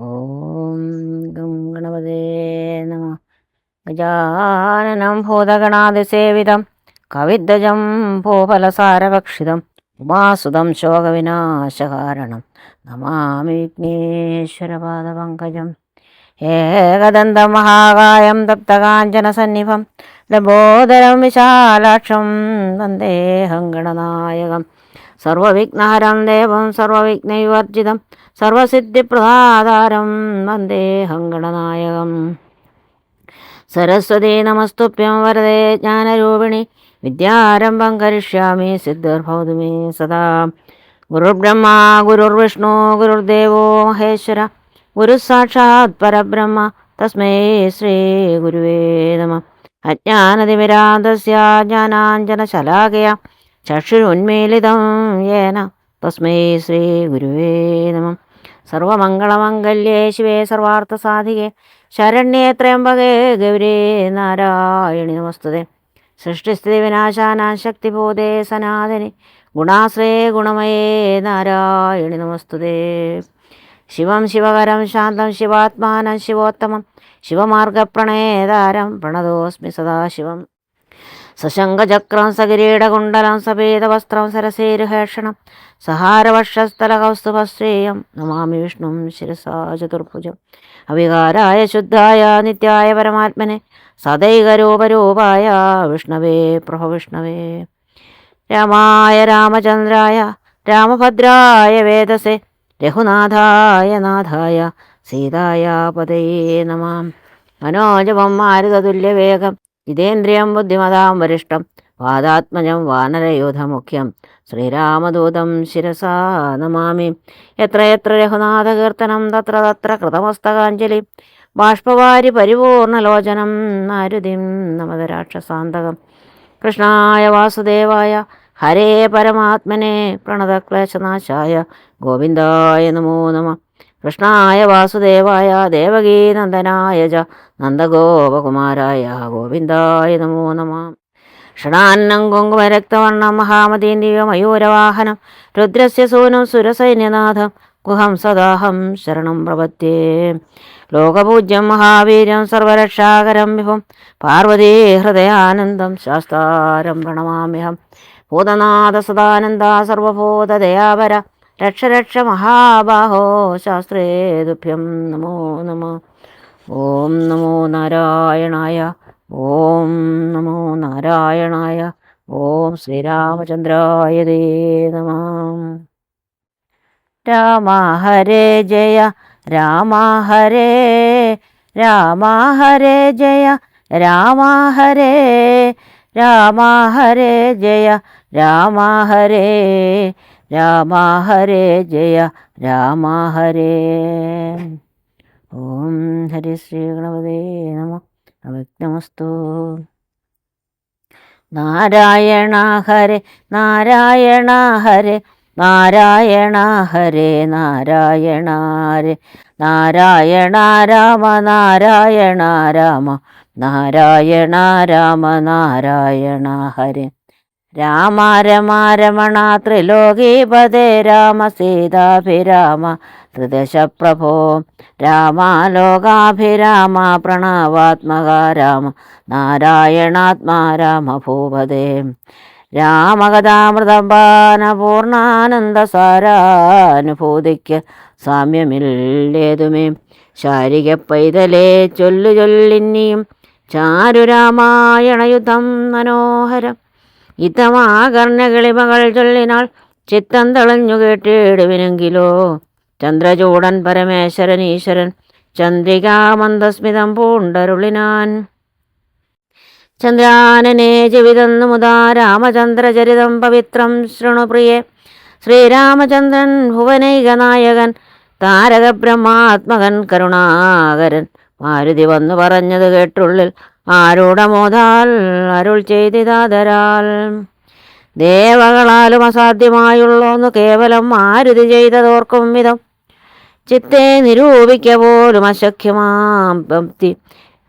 ഓം ഗം ഗണപതേ നമ. ഗജാനനം ഭൂതഗണാതിസേവിതം. കവിദ്ധജം ഭൂഫലസാരഭക്ഷിതം. ഉമാസുതം ശോകവിനാശകാരണം. നമാമി വിഘ്നേശ്വരപാദപങ്കജം. ഏകദന്തം മഹാകായം തപ്തകാഞ്ചനസന്നിഭം ലബോധരം വിശാലാക്ഷം വന്ദേഹം ഗണനായകം. സർവവിഘ്നഹരം ദേവം സർവവിഘ്നവിവർജിതം സർവസിദ്ധിപ്രദാധാരം വന്ദേഹം ഗണനായകം സരസ്വതീ നമസ്തുഭ്യം വരദേ ജ്ഞാനരൂപിണി. വിദ്യാരംഭം കരിഷ്യാമി സിദ്ധിർഭവതു മേ സദാ. ഗുരുർബ്രഹ്മ ഗുരുർവിഷ്ണു ഗുരുർദേവോ മഹേശ്വര. ഗുരുസാക്ഷാത് പരബ്രഹ്മ. തസ്മൈ ശ്രീ ഗുരുവേ നമ. അജ്ഞാനതിമിരാന്തസ്യ ജ്ഞാനാഞ്ജന ശലാകയ ചക്ഷുരുന്മീലിതം യേന തസ്മൈ ശ്രീ ഗുരുവേ നമം. സർവമംഗളമംഗല്യേ ശിവേ സർവാർത്ഥസാധികേ. ശരണ്യേ ത്രയംബകേ ഗൗരേ നാരായണി നമസ്തുതേ. സൃഷ്ടിസ്ഥിതി വിനാശാനാ ശക്തിബോധേ സനാതനി. ഗുണാശ്രേ ഗുണമയേ നാരായണി നമസ്തുതേ. ശിവം ശിവകരം ശാന്തം ശിവാത്മാനം ശിവോത്തമം. ശിവമാർഗപ്രണേതാരം പ്രണതോസ്മി സദാശിവം. സശങ്കചക്രം സകിരീടകുണ്ടലം സപേതവസ്ത്രം സരസേരുഹേഷണം. സഹാരവക്ഷസ്ഥലകൗസ്തുഭശ്രേയം നമാമി വിഷ്ണും ശിരസാ ചതുർഭുജം. അവികാരായ ശുദ്ധായ നിത്യായ പരമാത്മനെ സദൈകരൂപരൂപായ വിഷ്ണവേ പ്രഭവിഷ്ണവേ രാമായ രാമചന്ദ്രായ രാമഭദ്രായ വേദസേ രഘുനാഥായ നാഥായ സീതായ പതയേ നമാം. മനോജമം മാരുതതുല്യവേഗം. ജിതേന്ദ്രിയം ബുദ്ധിമതാം വരിഷ്ടം വാദാത്മജം വാനരയൂഥമുഖ്യം. ശ്രീരാമദൂതം ശിരസാ നമാമി. എത്ര എത്ര രഘുനാഥകീർത്തനം തത്ര തത്ര കൃതമസ്തകാഞ്ജലി. ബാഷ്പവാരി പരിപൂർണലോചനം നാരുതിം നമത രാക്ഷസാന്തകം കൃഷ്ണായ വാസുദേവായ ഹരേ പരമാത്മനെ പ്രണതക്ലേശനാശായ ഗോവിന്ദായ നമോ നമ. കൃഷ്ണായ വാസുദേവായ ദേവകീനന്ദനായ ജ നന്ദഗോപകുമാരായ ഗോവിന്ദായ നമോ നമ. ഷണാന്നം കുങ്കുമരക്തവർണം മഹാമതീം മയൂരവാഹനം രുദ്രസ്യ സൂനം സുരസൈന്യനാഥം ഗുഹം സദാഹം ശരണം പ്രപത്യേ ലോകപൂജ്യം മഹാവീര്യം സർവരക്ഷാകരം വിഭം പാർവതീ ഹൃദയാനന്ദം ശാസ്താരം പ്രണമാമ്യഹം ഭൂതനാഥ സദാനന്ദ സർവഭൂതദയാപര രക്ഷ രക്ഷ മഹാബാഹോ ശാസ്ത്രേ തുഭ്യം നമോ നമ. ഓം നമോ നാരായണായ ഓം നമോ നാരായണായ ഓം ശ്രീരാമചന്ദ്രായ ദേ നമ. രാമ ഹരേ ജയ രാമ ഹരേ രാമ ഹരേ ജയ രാമ ഹരേ രാമ ഹരേ ജയ രാമ ഹരേ. രാമ ഹരേ ജയ രാമ ഹരേ ഓം ഹരി ശ്രീ ഗണപതേ നമ അവജ്ഞമസ്തു നാരായണ ഹരേ നാരായണ ഹരേ നാരായണ ഹരേ നാരായണ ഹരേ നാരായണ രാമ നാരായണ രാമ നാരായണ രാമ നാരായണ ഹരേ. രാമ രമ രാമ സീതാഭിരാമ ത്രിദശപ്രഭോ രാമ ലോകാഭിരാമ പ്രണവാത്മക രാമ നാരായണാത്മാ രാമ ഭൂപദേ രാമകഥാമൃതപാന പൂർണാനന്ദ സാരാനുഭൂതിക്ക് സാമ്യമില്ലേതുമേ. ശാരിക പൈതലേ ചൊല്ലു ചൊല്ലിന്നിയും ചാരുരാമായണയുധം മനോഹരം. ഇതമാകർണകിളിമകൾ ചൊല്ലിനാൾ ചിത്തം തെളിഞ്ഞു കേട്ടിടുവിനെങ്കിലോ? ചന്ദ്രചൂടൻ പരമേശ്വരൻ ഈശ്വരൻ ചന്ദ്രികാമന്ദസ്മിതം പൂണ്ടരുളിനാൻ. ചന്ദ്രാനനെ ജീവിതന്നു മുതാ രാമചന്ദ്രചരിതം പവിത്രം ശൃണുപ്രിയെ. ശ്രീരാമചന്ദ്രൻ ഭുവനൈകനായകൻ താരകബ്രഹ്മാത്മകൻ കരുണാകരൻ. മാരുതി വന്നു പറഞ്ഞത് കേട്ടുള്ളിൽ ആരൂഢമോതാൽ അരുൾ ചെയ്തിതാതരാൽ. ദേവകളാലും അസാധ്യമായുള്ളോന്നു കേവലം മാരുതി ചെയ്തതോർക്കും വിധം. ചിത്തെ നിരൂപിക്ക പോലും അശക്യമാം ഭക്തി.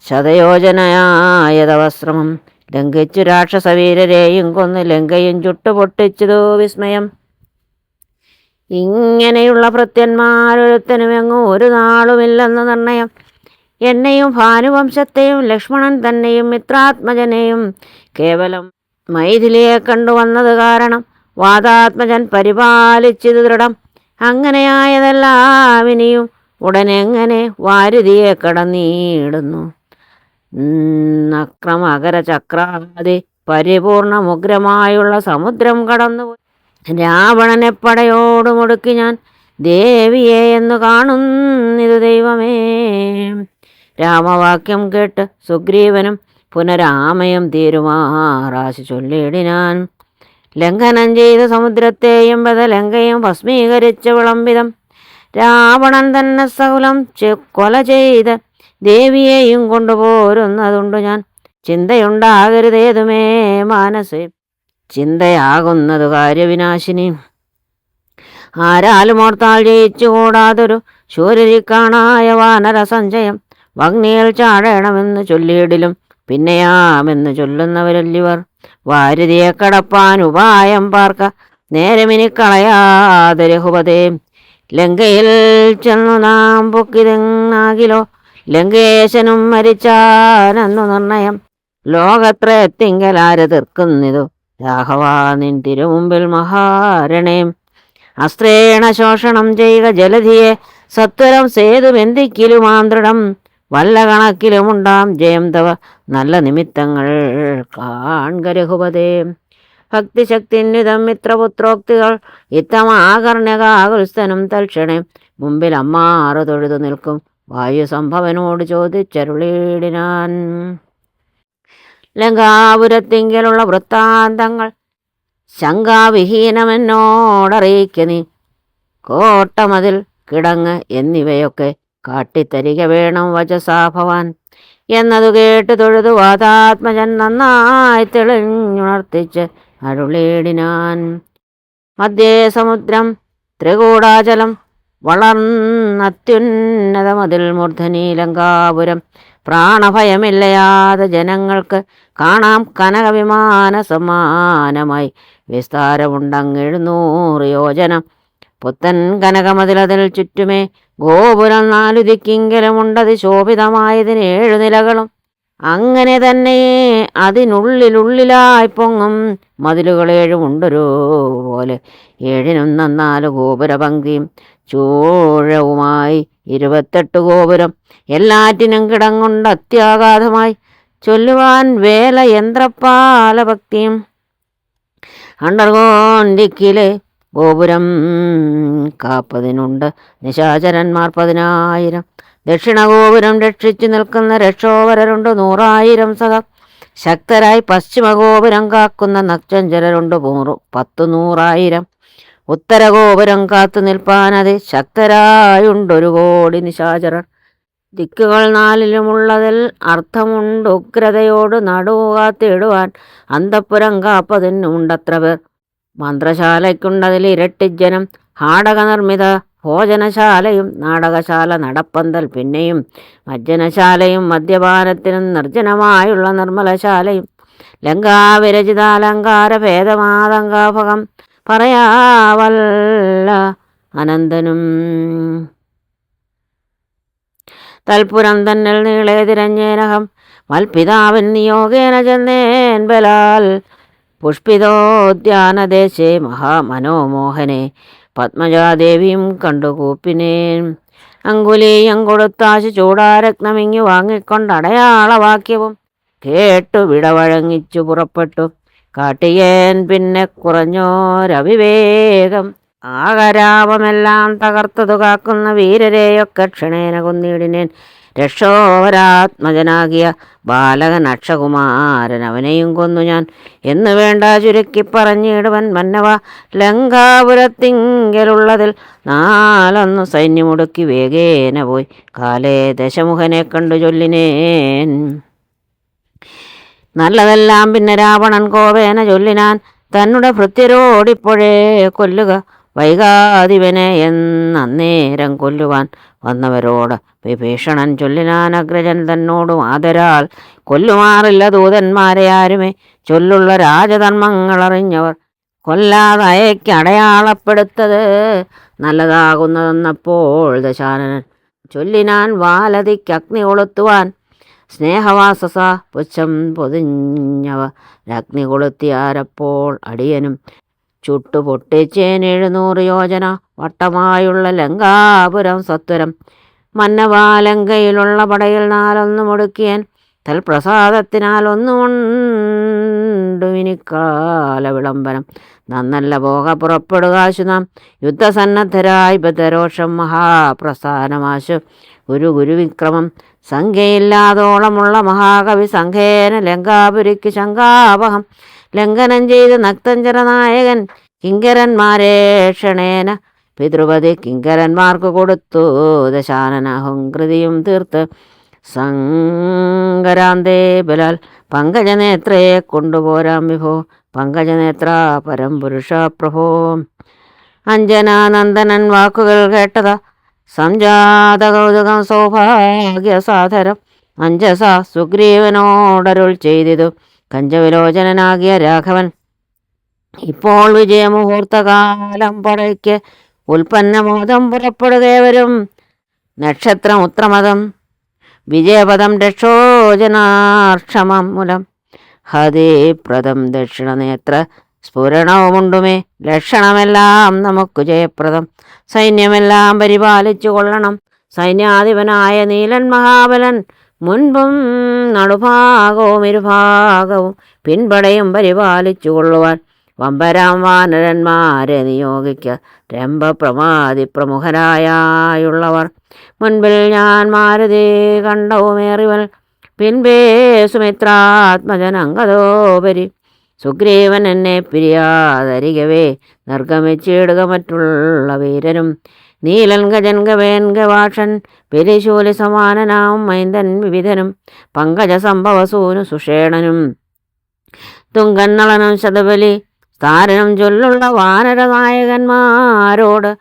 ശതയോജനയായതവസ്രമം ലംഘിച്ചു രാക്ഷസവീരരെയും കൊന്ന് ലങ്കയും ചുട്ടുപൊട്ടിച്ചതോ വിസ്മയം. ഇങ്ങനെയുള്ള ഭൃത്യന്മാരൊരുത്തനുമെങ്ങും ഒരു നാളുമില്ലെന്ന് നിർണയം. എന്നെയും ഭാനുവംശത്തെയും ലക്ഷ്മണൻ തന്നെയും മിത്രാത്മജനെയും കേവലം മൈഥിലിയെ കണ്ടുവന്നത് കാരണം വാദാത്മജൻ പരിപാലിച്ചത് ദൃഢം. അങ്ങനെയായതെല്ലാം ഇനിയും ഉടനെങ്ങനെ വാരുതിയെ കടന്നീടുന്നു? അക്രമകര ചക്രാതി പരിപൂർണമുഗ്രമായുള്ള സമുദ്രം കടന്നുപോയി രാവണനെ പടയോടുമൊടുക്കി ഞാൻ ദേവിയെ എന്ന് കാണുന്നിത് ദൈവമേ. രാമവാക്യം കേട്ട് സുഗ്രീവനും പുനരാമയം തീരുമാറാശി ചൊല്ലിയിടിനാൻ. ലംഘനം ചെയ്ത സമുദ്രത്തെയും ബദലങ്കയും ഭസ്മീകരിച്ച വിളംബിതം രാവണൻ തന്നെ സകുലം കൊല ചെയ്ത് ദേവിയെയും കൊണ്ടുപോരുന്നതുണ്ട് ഞാൻ. ചിന്തയുണ്ടാകരുതേതുമേ മാനസേ. ചിന്തയാകുന്നതു കാര്യവിനാശിനി. ആരാലും ഓർത്താൽ ജയിച്ചുകൂടാതൊരു ശൂരരിക്കാണായ വാനര സഞ്ചയം വഗ്നിയിൽ ചാടണമെന്ന് ചൊല്ലിയിടിലും പിന്നെയാമെന്ന് ചൊല്ലുന്നവരല്ലിവർ. വാരുതിയെ കടപ്പാൻ ഉപായം പാർക്ക നേരമിനി കളയാതെ രഘുപതേ. ലങ്കയിൽ ചെന്നു നാം പൊക്കിതെങ്ങാകിലോ ലങ്കേശനും മരിച്ചാനെന്നു നിർണയം. ലോകത്രയത്തിങ്കലാര് തീർക്കുന്നിതു രാഘവാ നിൻ തിരുമുമ്പിൽ മഹാരണേം. അസ്ത്രേണ ശോഷണം ചെയ്യുക ജലധിയെ സത്വരം സേതുബന്ധിക്കിലുമാന്തൃടം വല്ല കണക്കിലുമുണ്ടാം ജയം തവ. നല്ല നിമിത്തങ്ങൾ കാൺക രഘുപതേ. ഭക്തിശക്തിന്വിതം മിത്രപുത്രോക്തികൾ ഇത്തമാകർണ്യകാകുൽസ്ഥനും തൽക്ഷണേ. മുമ്പിൽ അമ്മാറു തൊഴുതു നിൽക്കും. വായുസംഭവനോട് ചോദിച്ചരുളിയിടിനാൻ. ലങ്കാപുരത്തിങ്കിലുള്ള വൃത്താന്തങ്ങൾ. ശങ്കാവിഹീനമെന്നോടറിയിക്ക നീ. കോട്ടമതിൽ കിടങ്ങ് എന്നിവയൊക്കെ കാട്ടിത്തരിക വേണം വചസാ ഭവാൻ. എന്നതു കേട്ട് തൊഴുതു വാതാത്മജൻ നന്നായി തെളിഞ്ഞുണർത്തിച്ച് അരുളേടിനാൻ. മധ്യേ സമുദ്രം ത്രികൂടാചലം വളർന്നത്യുന്നതമതിൽ മതിൽ മൂർധനീലങ്കാപുരം. പ്രാണഭയമില്ലയാതെ ജനങ്ങൾക്ക് കാണാം കനകവിമാന സമാനമായി വിസ്താരമുണ്ടങ്ങെഴുന്നൂറ് യോജനം പുത്തൻ കനകമതിലതിൽ ചുറ്റുമേ ഗോപുരം നാലു ദിക്കിങ്കലുമുണ്ടത് ശോഭിതമായതിന് ഏഴു നിലകളും. അങ്ങനെ തന്നെ അതിനുള്ളിലുള്ളിലായി പൊങ്ങും മതിലുകൾ ഏഴുമുണ്ടൊരു പോലെ ഏഴിനും നന്നാൽ ഗോപുരപങ്കിയും ചൂഴവുമായി ഇരുപത്തെട്ട് ഗോപുരം. എല്ലാറ്റിനും കിടങ്ങുണ്ട് അത്യാഘാതമായി. ചൊല്ലുവാൻ വേല യന്ത്രപ്പാലഭക്തിയും അണ്ടർകോണ്ടിക്കിലെ ഗോപുരം കാപ്പതിനുണ്ട്. നിശാചരന്മാർ പതിനായിരം. ദക്ഷിണഗോപുരം രക്ഷിച്ചു നിൽക്കുന്ന രക്ഷോവരരുണ്ട് നൂറായിരം സഹ. ശക്തരായി പശ്ചിമഗോപുരം കാക്കുന്ന നക്ഷഞ്ചരരുണ്ട് നൂറു പത്തു നൂറായിരം. ഉത്തരഗോപുരം കാത്തു നിൽപ്പാനത് ശക്തരായുണ്ടൊരു കോടി നിശാചരൻ. ദിക്കുകൾ നാലിലുമുള്ളതിൽ അർത്ഥമുണ്ട് ഉഗ്രതയോട് നടുകാത്തിടുവാൻ അന്തപ്പുരം കാപ്പതിനുണ്ടത്ര പേർ മന്ത്രശാലയ്ക്കുണ്ടതിൽ ഇരട്ടിജനം ഹാടക നിർമ്മിത ഭോജനശാലയും നാടകശാല നടപ്പന്തൽ പിന്നെയും മജ്ജനശാലയും മദ്യപാനത്തിനും നിർജനമായുള്ള നിർമ്മലശാലയും. ലങ്കാവിരചിതാലങ്കാര ഭേദമാതങ്കാഭകം പറയാവല്ല അനന്തനും. തൽപുരം തന്നിൽ നീളെ തിരഞ്ഞേനഹം വൽപിതാവൻ നിയോഗേന ചെന്നേൻ ബലാൽ പുഷ്പിതോദ്യാനദേശേ മഹാമനോമോഹനെ പത്മജാദേവിയും കണ്ടു കൂപ്പിനേൻ അങ്കുലീയം കൊടുത്താശു ചൂടാരത്നമിങ്ങി വാങ്ങിക്കൊണ്ട് അടയാളവാക്യവും കേട്ടു വിടവഴങ്ങിച്ചു പുറപ്പെട്ടു. കാട്ടിയേൻ പിന്നെ കുറഞ്ഞോരവിവേകം ആകരാപമെല്ലാം തകർത്തതു കാക്കുന്ന വീരരെയൊക്കെ ക്ഷണേന കൊന്നിടിനേൻ രക്ഷോവരാത്മജനാകിയ ബാലക നക്ഷകുമാരൻ അവനെയും കൊന്നു ഞാൻ. എന്ന് വേണ്ട ചുരുക്കി പറഞ്ഞിടുവൻ മന്നവ. ലങ്കാപുരത്തിങ്കലുള്ളതിൽ നാലൊന്നു സൈന്യമുടുക്കി വേഗേന പോയി. കാലേ ദശമുഖനെ കണ്ടു ചൊല്ലിനേൻ. നല്ലതെല്ലാം പിന്നെ രാവണൻ കോപേന ചൊല്ലിനാൻ. തന്നുടെ ഭൃത്യരോടിപ്പോഴേ കൊല്ലുക വൈകാതിവനെ എന്നേരം കൊല്ലുവാൻ. വന്നവരോട് വിഭീഷണൻ ചൊല്ലിനാൻ അഗ്രജൻ തന്നോടും ആദരാൽ കൊല്ലുമാറില്ല ദൂതന്മാരെ ആരുമേ? ചൊല്ലുള്ള രാജധർമ്മങ്ങൾ അറിഞ്ഞവർ കൊല്ലാതയക്ക് അടയാളപ്പെടുത്തത് നല്ലതാകുന്നതെന്നപ്പോൾ ദശാനനൻ ചൊല്ലിനാൻ വാലതിക്ക് അഗ്നി കൊളുത്തുവാൻ സ്നേഹവാസസ പുച്ഛം പൊതിഞ്ഞവ അഗ്നി കൊളുത്തിയാരപ്പോൾ അടിയനും ചുട്ടു പൊട്ടിച്ചേൻ എഴുന്നൂറ് യോജന വട്ടമായുള്ള ലങ്കാപുരം സത്വരം മന്നവാലങ്കയിലുള്ള പടയിൽ നാലൊന്നു മുടുക്കിയൻ തൽപ്രസാദത്തിനാൽ ഒന്നുകൊണ്ടുമിനിക്കാല വിളംബരം നന്നല്ല പോക പുറപ്പെടുകാശു നാം. യുദ്ധസന്നദ്ധരായി ബദരോഷം മഹാപ്രസ്ഥാനമാശു. ഗുരു ഗുരുവിക്രമം. സംഖ്യയില്ലാതോളമുള്ള മഹാകവി സംഘേന ലങ്കാപുരിക്ക് ശങ്കാവഹം ലംഘനം ചെയ്ത് നക്തഞ്ചര നായകൻ കിങ്കരന്മാരെ ക്ഷണേന പിതൃപതി കിങ്കരന്മാർക്ക് കൊടുത്തു. ദശാനനഹുങ്കൃതിയും തീർത്ത് സങ്കരാന്തേ ബലാൽ പങ്കജനേത്രയെ കൊണ്ടുപോരാം വിഭോ. പങ്കജനേത്ര പരംപുരുഷ പ്രഭോ. അഞ്ജനാനന്ദനൻ വാക്കുകൾ കേട്ടതാ. സംജാത കൗതുകം സൗഭാഗ്യസാധരം അഞ്ജസ സുഗ്രീവനോടരുൾ ചെയ്തിതു. കഞ്ചവിലോചനനാകിയ രാഘവൻ ഇപ്പോൾ വിജയമുഹൂർത്തകാലം പടയ്ക്ക് ഉൽപ്പന്നമോദം പുറപ്പെടുകേവരും നക്ഷത്രം ഉത്രമതം. വിജയപദം രക്ഷോജനാക്ഷമം മൂലം. ഹതേപ്രദം ദക്ഷിണനേത്ര സ്ഫുരണവുമുണ്ടുമേ. ലക്ഷണമെല്ലാം നമുക്ക് ജയപ്രദം. സൈന്യമെല്ലാം പരിപാലിച്ചു കൊള്ളണം. സൈന്യാധിപനായ നീലൻ മഹാബലൻ മുൻപും നടുഭാഗവും ഇരുഭാഗവും പിൻപടയും പരിപാലിച്ചു കൊള്ളുവാൻ വമ്പരാം വാനരന്മാരെ നിയോഗിക്ക രംഭപ്രമാതി പ്രമുഖരായുള്ളവർ മുൻപിൽ ഞാൻ മാരുതി കണ്ടവുമേറിവൽ പിൻപേ സുമിത്രാത്മജനങ്കതോപരി. സുഗ്രീവൻ എന്നെ പിരിയാതരികവേ നിർഗമിച്ചിടുക മറ്റുള്ള വീരരും നീലൻ ഗജൻ ഗവേൻ ഗവാക്ഷൻ പെരിശൂലി സമാനനാം മൈന്ദൻ വിവിധനും. പങ്കജ സംഭവസൂനു സുഷേണനും. തുങ്കൻ നളനും ശതബലി സ്ഥാരനും ചൊല്ലുള്ള വാനര നായകന്മാരോട്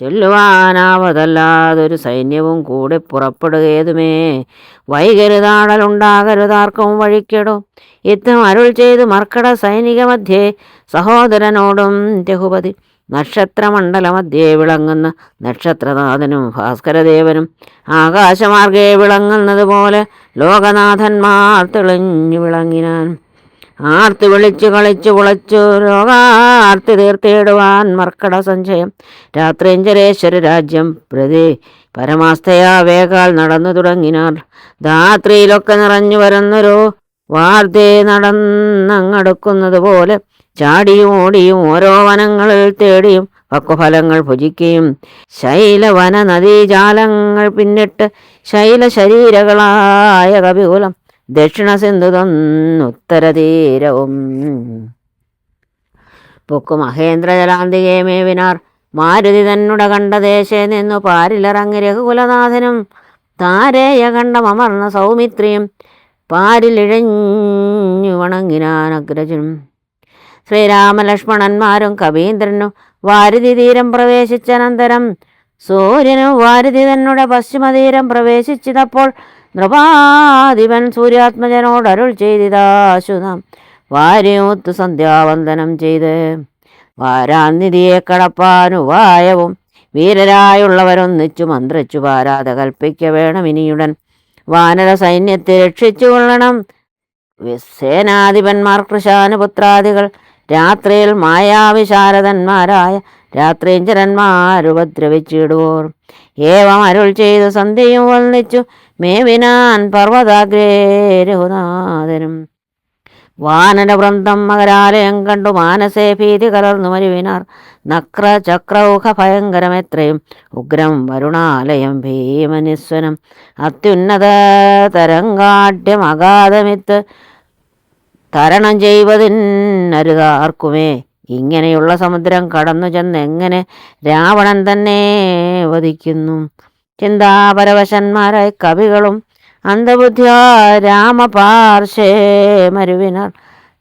ചൊല്ലുവാനാവതല്ലാതൊരു സൈന്യവും കൂടെ പുറപ്പെടുകേതുമേ? വൈകരുതാടലുണ്ടാകരുതാർക്കും വഴിക്കെടും. ഇത്തം അരുൾ ചെയ്ത് മർക്കട സൈനിക മധ്യേ സഹോദരനോടും രഘുപതി നക്ഷത്രമണ്ഡല മധ്യേ വിളങ്ങുന്ന നക്ഷത്രനാഥനും ഭാസ്കരദേവനും ആകാശമാർഗേ വിളങ്ങുന്നത് പോലെ ലോകനാഥന്മാർ തെളിഞ്ഞു വിളങ്ങിനാൻ ആർത്ത് വിളിച്ചു കളിച്ചു കുളച്ചു ലോകാർത്തി തീർത്തിയിടുവാൻ മർക്കട സഞ്ചയം. രാത്രിഞ്ചരേശ്വര രാജ്യം പ്രതി പരമാസ്ഥയാ വേഗാൽ നടന്നു തുടങ്ങിനാർ. രാത്രിയിലൊക്കെ നിറഞ്ഞു വരുന്നൊരു വാർത്തെ നടന്നങ്ങടുക്കുന്നത് പോലെ ചാടിയും ഓടിയും ഓരോ വനങ്ങളിൽ തേടിയും പക്വഫലങ്ങൾ ഭുജിക്കുകയും ശൈലവന നദീജാലങ്ങൾ പിന്നിട്ട് ശൈല ശരീരകളായ ദക്ഷിണ സിന്ധു തന്നുത്തരതീരവും പൊക്കു മഹേന്ദ്രജലാന്തികേ മേവിനാർ മാരുതി തന്നുട കണ്ട ദേശേ നിന്നു പാരിലിറങ്ങി രഘുകുലനാഥനും താരേയ കണ്ടമർന്ന സൗമിത്രിയും പാരിലിഴഞ്ഞു വണങ്ങിനാൻ അഗ്രജനും. ശ്രീരാമലക്ഷ്മണന്മാരും കവീന്ദ്രനും വാരുതി തീരം പ്രവേശിച്ചനന്തരം സൂര്യനും വാരുതി തന്നുടെ പശ്ചിമതീരം പ്രവേശിച്ചതപ്പോൾ നൃപാധിപൻ സൂര്യാത്മജനോട് അരുൾ ചെയ്തിതാശുതം വാര്യമൊത്ത് സന്ധ്യാവന്ദനം ചെയ്ത് വാരാനിധിയെ കടപ്പാനുപായവും വീരരായുള്ളവരൊന്നിച്ചു മന്ത്രിച്ചു പാരാത കൽപ്പിക്ക വേണം ഇനിയുടൻ. വാനര സൈന്യത്തെ രക്ഷിച്ചു കൊള്ളണം. സേനാധിപന്മാർ കൃശാനുപുത്രാദികൾ രാത്രിയിൽ മായാവിശാരദന്മാരായ രാത്രീഞ്ചരന്മാരുപദ്രവിച്ചിടുവോർ ഏവം അരുൾ ചെയ്തു സന്ധ്യയും വന്നിച്ചു. മേവിനാൻ പർവതാഗ്രേ രഘുനാഥനും. വാനരവൃന്ദം മകരാലയം കണ്ടു മാനസേ ഭീതി കലർന്നു മരുവിനാർ. നക്ര ചക്രൗഖ ഭയങ്കരമെത്രയും ഉഗ്രം വരുണാലയം ഭീമനിസ്വനം. അത്യുന്നത തരങ്കാഠ്യം അഗാധമിത്ത് തരണം ചെയ്വതിനരുതാർക്കുമേ ഇങ്ങനെയുള്ള സമുദ്രം കടന്നു ചെന്ന് എങ്ങനെ രാവണൻ തന്നെ വധിക്കുന്നു? ചിന്താപരവശന്മാരായ കവികളും അന്ധബുദ്ധിയ രാമപാർശേ മരുവിനാർ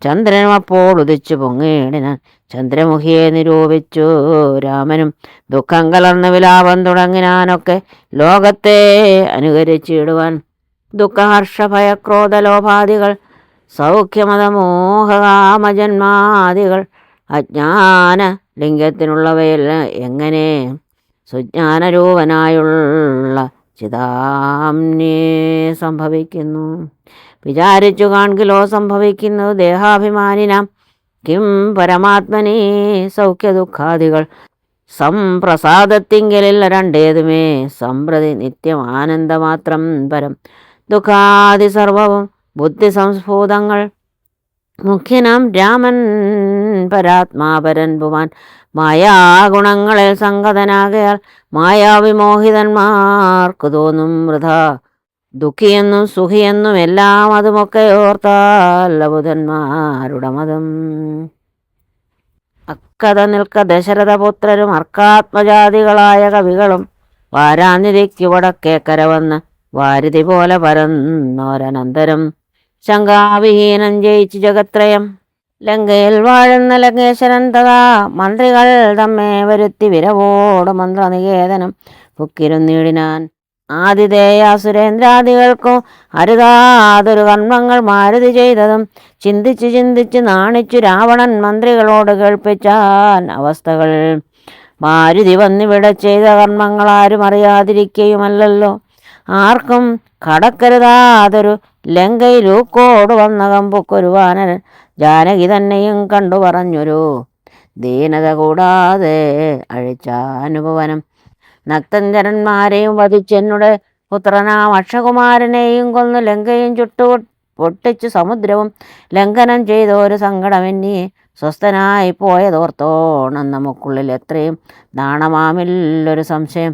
ചന്ദ്രനും അപ്പോൾ ഉദിച്ചു പൊങ്ങിയിടിനാൻ ചന്ദ്രമുഖിയെ നിരൂപിച്ചു രാമനും. ദുഃഖം കലർന്ന് വിലാപം തുടങ്ങിനാനൊക്കെ ലോകത്തെ അനുകരിച്ചിടുവാൻ. ദുഃഖഹർഷ ഭയക്രോധ ലോഭാദികൾ സൗഖ്യമതമോഹകാമജന്മാദികൾ അജ്ഞാന ലിംഗത്തിനുള്ളവയെല്ലാം എങ്ങനെ സുജ്ഞാനരൂപനായുള്ള ചിതാംനേ സംഭവിക്കുന്നു. വിചാരിച്ചു കാൺകിലോ സംഭവിക്കുന്നത് ദേഹാഭിമാനിനാം. കിം പരമാത്മനേ സൗഖ്യദുഃഖാദികൾ. സംപ്രസാദത്തിങ്കലിൽ രണ്ടേതുമേ. സംപ്രതി നിത്യം ആനന്ദമാത്രം പരം. ദുഃഖാദി സർവവും ബുദ്ധി സംസ്ഫൂതങ്ങൾ മുഖ്യനാം രാമൻ പരാത്മാപരൻ പുമാൻ മായാഗുണങ്ങളിൽ സംഗതനാകയാൽ മായാവിമോഹിതന്മാർക്ക് തോന്നും വൃഥ. ദുഃഖിയെന്നും സുഖിയെന്നും എല്ലാം അതുമൊക്കെ ഓർത്താൽ ബുധന്മാരുടെ മതം. അക്കഥ നിൽക്ക ദശരഥപുത്രരും അർക്കാത്മജാതികളായ കവികളും വാരാനിരയ്ക്ക് വടക്കേക്കര വന്ന് വാരിധി പോലെ പരന്നോരനന്തരം ശങ്കാവിഹീനം ജയിച്ചു ജഗത്രയം ലങ്കയിൽ വാഴുന്ന ലങ്കേശ്വരൻ തഥാ മന്ത്രികൾ തമ്മെ വരുത്തി വിരവോട് മന്ത്രനികേതനം പുക്കിരുന്നിടിനാൻ ആതിഥേയ സുരേന്ദ്രാദികൾക്കും അരുതാതൊരു കർമ്മങ്ങൾ മാരുതി ചെയ്തതും ചിന്തിച്ചു ചിന്തിച്ച് നാണിച്ചു രാവണൻ മന്ത്രികളോട് കേൾപ്പിച്ചാൻ അവസ്ഥകൾ മാരുതി വന്നിവിടെ ചെയ്ത കർമ്മങ്ങൾ ആരും അറിയാതിരിക്കുകയുമല്ലല്ലോ ആർക്കും കടക്കരുതാതൊരു ലങ്കയിലൂക്കോട് വന്ന കമ്പുക്കൊരു വാനരൻ ജാനകി തന്നെയും കണ്ടു പറഞ്ഞൊരു. ദീനത കൂടാതെ അഴിച്ചാനുഭവനം നക്തഞ്ചരന്മാരെയും വധിച്ചെന്നുടെ പുത്രനാം അക്ഷകുമാരനെയും കൊന്ന് ലങ്കയും ചുട്ടു പൊട്ടിച്ചു സമുദ്രവും ലംഘനം ചെയ്ത ഒരു സങ്കടമെന്നി സ്വസ്ഥനായി പോയതോർത്തോണം നമുക്കുള്ളിൽ എത്രയും നാണമാമില്ലൊരു സംശയം.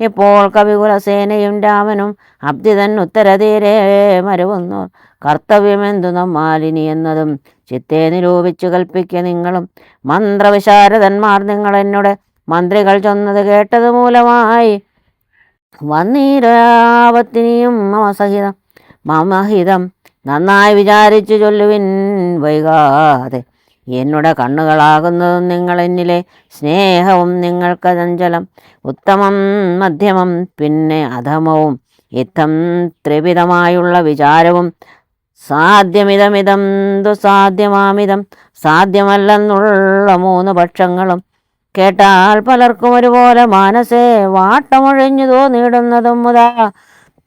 ഇപ്പോൾ കവികുലസേനയും രാമനും അബ്ദിതൻ ഉത്തരതീരെ മരുവുന്നു. കർത്തവ്യമെന്തു നമ്മാലിനി എന്നതും ചിത്തെ നിരൂപിച്ചു കൽപ്പിക്ക നിങ്ങളും. മന്ത്രവിശാരദന്മാർ നിങ്ങൾ എന്നോട് മന്ത്രികൾ ചൊന്നത് കേട്ടത് മൂലമായി വന്നീരാപത്തിനിയും മമസഹിതം മമഹിതം നന്നായി വിചാരിച്ചു ചൊല്ലുവിൻ വൈകാതെ. എന്നുടെ കണ്ണുകളാകുന്നതും നിങ്ങൾ എന്നിലെ സ്നേഹവും നിങ്ങൾക്ക് ചഞ്ചലം ഉത്തമം മധ്യമം പിന്നെ അധമവും ഇത്തം ത്രിവിധമായുള്ള വിചാരവും സാധ്യമിതമിതം ദുസാധ്യമാമിതം സാധ്യമല്ലെന്നുള്ള മൂന്ന് പക്ഷങ്ങളും കേട്ടാൽ പലർക്കും ഒരുപോലെ മനസ്സേ വാട്ടമൊഴിഞ്ഞു തോന്നിയിടുന്നതും മുതാ.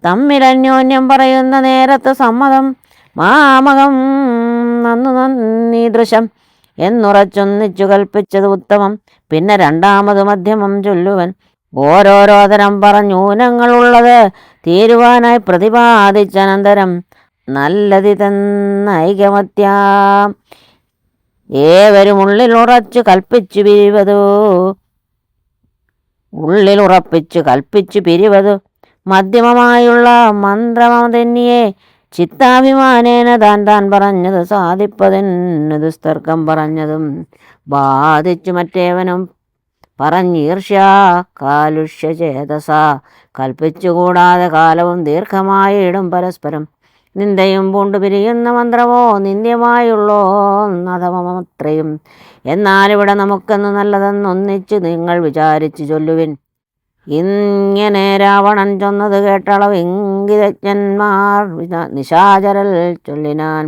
തമ്മിൽ അന്യോന്യം പറയുന്ന നേരത്ത് സമ്മതം മാമകം നന്നു നന്ദീദൃശം എന്നുറച്ചൊന്നിച്ചു കൽപ്പിച്ചത് ഉത്തമം. പിന്നെ രണ്ടാമത് മധ്യമം ചൊല്ലുവൻ ഓരോരോ തരം പറഞ്ഞൂനങ്ങളുള്ളത് തീരുവാനായി പ്രതിപാദിച്ചനന്തരം നല്ലതിതെന്ന ഐകമത്യാ ഏവരും ഉള്ളിൽ ഉറച്ചു കൽപ്പിച്ചു പിരിവതു. ഉള്ളിൽ ഉറപ്പിച്ചു കൽപ്പിച്ചു പിരിവതു. മധ്യമമായുള്ള മന്ത്രമതന്യെ ചിത്താഭിമാനേന താൻ താൻ പറഞ്ഞത് സാധിപ്പതെന്നു ദുസ്തർക്കം പറഞ്ഞതും ബാധിച്ചു മറ്റേവനും പറഞ്ഞീർഷ്യ കാലുഷ്യ ചേതസ. കൽപ്പിച്ചുകൂടാതെ കാലവും ദീർഘമായിടും പരസ്പരം. നിന്ദയും പൂണ്ടു പിരിയുന്ന മന്ത്രമോ? നിന്ദ്യമായുള്ളോ നഥമത്രയും എന്നാലിവിടെ നമുക്കെന്ന് നല്ലതെന്നൊന്നിച്ച് നിങ്ങൾ വിചാരിച്ചു ചൊല്ലുവിൻ. ഇങ്ങനെ രാവണൻ ചൊന്നത് കേട്ടളവ് ഇംഗിതജ്ഞന്മാർ നിശാചരൽ ചൊല്ലിനാൻ.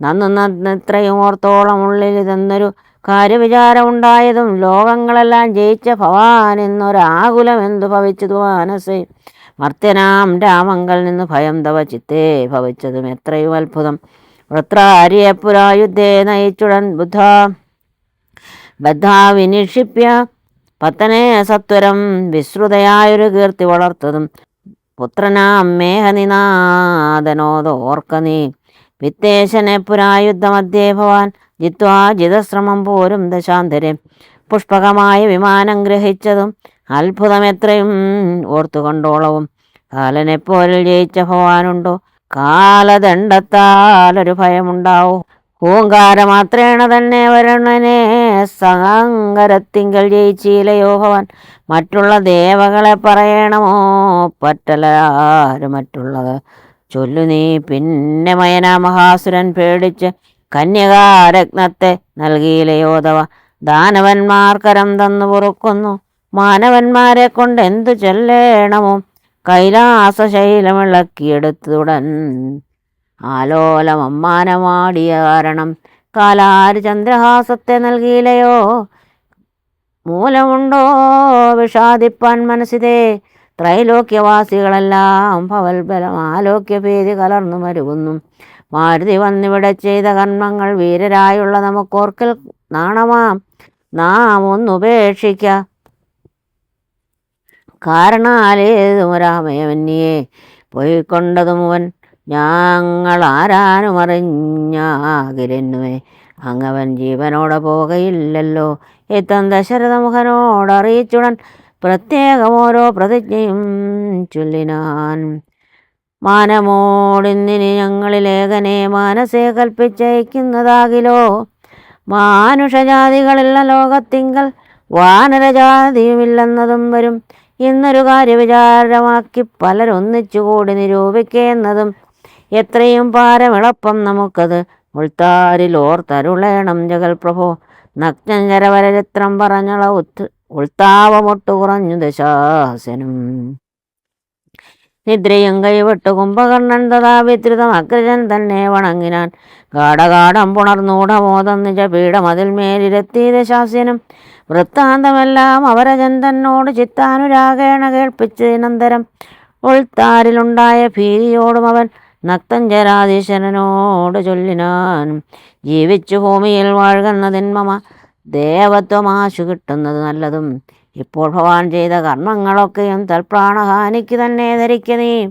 നന്നു നന്നിത്രയും ഓർത്തോളം ഉള്ളിൽ ഇതെന്നൊരു കാര്യവിചാരമുണ്ടായതും ലോകങ്ങളെല്ലാം ജയിച്ച ഭവാൻ എന്നൊരാകുലം എന്തു ഭവിച്ചതു മനസ്സേ മർത്യനാം രാമങ്കൽ നിന്ന് ഭയം തവ ചിത്തേ ഭവിച്ചതും എത്രയും അത്ഭുതം. വൃത്രാരിയെ പുരായുദ്ധേ നയിച്ചുടൻ ബുദ്ധ. ബദ്ധാ പത്തനെ സത്വരം വിശ്രുതയായൊരു കീർത്തി വളർത്തതും. പുത്രനാം മേഹനിനാദനോദോർക്ക നീ. വിത്തേശനെ പുരായുദ്ധമധ്യേ ഭവാൻ ജിത്വാ ജിതശ്രമം പോരും ദശാന്തരെ. പുഷ്പകമായ വിമാനം ഗ്രഹിച്ചതും അത്ഭുതമെത്രയും ഓർത്തുകൊണ്ടോളവും. കാലനെപ്പോരിൽ ജയിച്ച ഭവാനുണ്ടോ കാലദണ്ഡത്താലൊരു ഭയമുണ്ടാവും. ഓങ്കാരമാത്രേണ തന്നെ വരണനെ സഹങ്കരത്തിങ്കൽ ജയിച്ചീലയോ ഭവാൻ മറ്റുള്ള ദേവകളെ പറയണമോ? പറ്റലാര് മറ്റുള്ളത് ചൊല്ലു നീ. പിന്നെ മയന മഹാസുരൻ പേടിച്ച് കന്യകാരത്നത്തെ നൽകിയിലയോധവ ദാനവന്മാർ കരം തന്നു പൊറുക്കുന്നു. മാനവന്മാരെ കൊണ്ട് എന്തു ചൊല്ലേണമോ? ആലോലം അമ്മാനമാടിയ കാരണം കാലാര് ചന്ദ്രഹാസത്തെ നൽകിയില്ലയോ? മൂലമുണ്ടോ വിഷാദിപ്പാൻ മനസ്സിതേ? ത്രൈലോക്യവാസികളെല്ലാം ഭവൽബലം ആലോക്യഭേദി കലർന്നു മരുകുന്നു മാരുതി വന്നിവിടെ ചെയ്ത കർമ്മങ്ങൾ വീരരായുള്ള നമുക്കോർക്കൽ നാണമാം. നാം ഒന്നുപേക്ഷിക്ക. കാരണാലേതും രാമയമന്യെ പോയിക്കൊണ്ടതുമുവൻ ഞങ്ങൾ ആരാനും അറിഞ്ഞാകിലെന്നുവേ അങ്ങവൻ ജീവനോടെ പോകയില്ലല്ലോ. എത്തം ദശരഥമുഖനോടറിയിച്ചുടൻ പ്രത്യേകമോരോ പ്രതിജ്ഞയും ചൊല്ലിനാൻ. മാനമോടിന്നിനി ഞങ്ങളിലേകനെ മാനസേ കൽപ്പിച്ചയക്കുന്നതാകിലോ? മാനുഷജാതികളുള്ള ലോകത്തിങ്കൽ വാനരജാതിയുമില്ലെന്നതും വരും. ഇന്നൊരു കാര്യവിചാരമാക്കി പലരൊന്നിച്ചുകൂടി നിരൂപിക്കുന്നതും എത്രയും പാരമിളപ്പം നമുക്കത് ഉൾത്താരിൽ ഓർത്തരുളേണം ജഗൽ പ്രഭോ. നഗ്നഞ്ചരവരചിത്രം പറഞ്ഞള ഉത്ത് ഉൾത്താവമൊട്ടു കുറഞ്ഞു ദശാസനും. നിദ്രയും കൈവിട്ടു കുംഭകർണൻ തഥാപിതൃതം അഗ്രജൻ തന്നെ വണങ്ങിനാൻ ഗാഠഗാഠം പുണർന്നൂഢമോദം നിജ പീഠമതിൽ മേലിരത്തി ദശാസ്യനും വൃത്താന്തമെല്ലാം അവരജൻ തന്നോട് ചിത്താനുരാഗേണ കേൾപ്പിച്ചതിനന്തരം ഉൾത്താരിലുണ്ടായ ഭീതിയോടും അവൻ നക്തഞ്ചരാധീശ്വരനോട് ചൊല്ലിനാൻ ജീവിച്ചു ഭൂമിയിൽ വാഴുന്നതിൻ ദേവത്വമാശു കിട്ടുന്നത് നല്ലതും. ഇപ്പോൾ ഭവാൻ ചെയ്ത കർമ്മങ്ങളൊക്കെയും തൽപ്രാണഹാനിക്ക് തന്നെ ധരിക്ക നീ.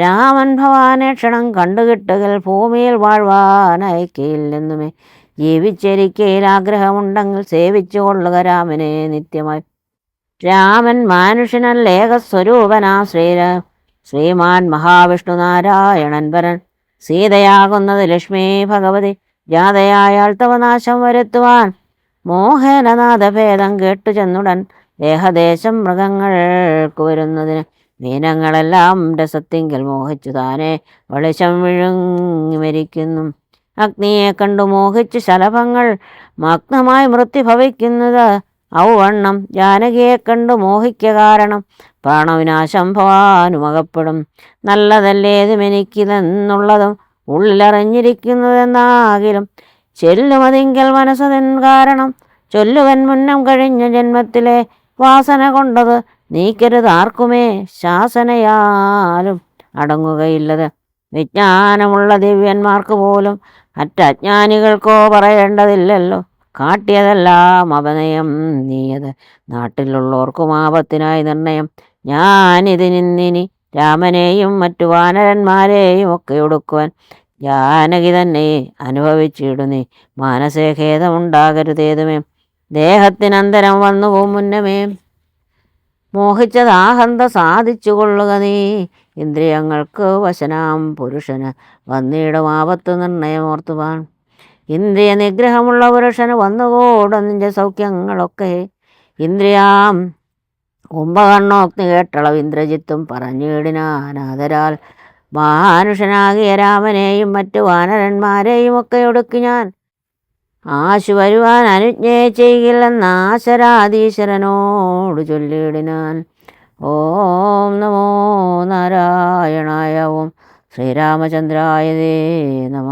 രാമൻ ഭവാനെ ക്ഷണം കണ്ടുകിട്ടുകൾ ഭൂമിയിൽ വാഴ്വാനയക്കയില്ലെന്നുമേ. ജീവിച്ചിരിക്കയിൽ ആഗ്രഹമുണ്ടെങ്കിൽ സേവിച്ചു കൊള്ളുക രാമനെ നിത്യമായി. രാമൻ മാനുഷനല്ലേകസ്വരൂപനാ ശ്രീര ശ്രീമാൻ മഹാവിഷ്ണു നാരായണൻ വരൻ സീതയാകുന്നത് ലക്ഷ്മി ഭഗവതി ജാതയായാൾ തവനാശം വരുത്തുവാൻ. മോഹനനാഥഭേദം കേട്ടു ചെന്നുടൻ ദേഹദേശം മൃഗങ്ങൾക്ക് വരുന്നതിന് മീനങ്ങളെല്ലാം രസത്തിങ്കിൽ മോഹിച്ചു താനെ വെളിച്ചം വിഴുങ്ങി മരിക്കുന്നു. അഗ്നിയെ കണ്ടു മോഹിച്ച് ശലഭങ്ങൾ മഗ്നമായി മൃത്യു ഭവിക്കുന്നത് ഔവണ്ണം ജാനകിയെ കണ്ടു മോഹിക്ക കാരണം പ്രാണവിനാശം ഭവാനുമകപ്പെടും നല്ലതല്ലേതും എനിക്കിതെന്നുള്ളതും ഉള്ളിലറിഞ്ഞിരിക്കുന്നതെന്നാകിലും ചെല്ലുമതിങ്കൽ മനസ്സതിൻ കാരണം ചൊല്ലുവൻ മുന്നം കഴിഞ്ഞ ജന്മത്തിലെ വാസന കൊണ്ടത് നീക്കരുത് ആർക്കുമേ ശാസനയാലും അടങ്ങുകയില്ലത്. വിജ്ഞാനമുള്ള ദിവ്യന്മാർക്ക് പോലും മറ്റജ്ഞാനികൾക്കോ പറയേണ്ടതില്ലല്ലോ. കാട്ടിയതെല്ലാം അപനയം. നീയത് നാട്ടിലുള്ളവർക്കും ആപത്തിനായി നിർണയം. ഞാനിതിനിന്നിനി രാമനെയും മറ്റു വാനരന്മാരെയും ഒക്കെ ഒടുക്കുവാൻ ജാനകി തന്നെ അനുഭവിച്ചിടുന്നേ. മാനസേ ഖേദമുണ്ടാകരുതേതുമേ ദേഹത്തിനന്തരം വന്നു പോകും മുന്നമേ. മോഹിച്ചതാഹന്ത സാധിച്ചു കൊള്ളുക നീ. ഇന്ദ്രിയങ്ങൾക്ക് വശനാം പുരുഷന് വന്നിടും ആപത്ത് നിർണയമോർത്തുവാൻ. ഇന്ദ്രിയ നിഗ്രഹമുള്ള പുരുഷന് വന്നുകൂടും നിന്റെ സൗഖ്യങ്ങളൊക്കെ. ഇന്ദ്രിയാം കുംഭകർണോക്തി കേട്ടളവ് ഇന്ദ്രജിത്തും പറഞ്ഞിടിനാനാദരാൽ മഹാനുഷനാകിയ രാമനെയും മറ്റു വാനരന്മാരെയും ഒക്കെ ഒടുക്കി ഞാൻ. ആശു വരുവാൻ അനുജ്ഞയെ ചെയ്യില്ലെന്നാശരാധീശ്വരനോട് ചൊല്ലിയിടിനാൻ. ഓം നമോ നാരായണായ ഓം ശ്രീരാമചന്ദ്രായ നമ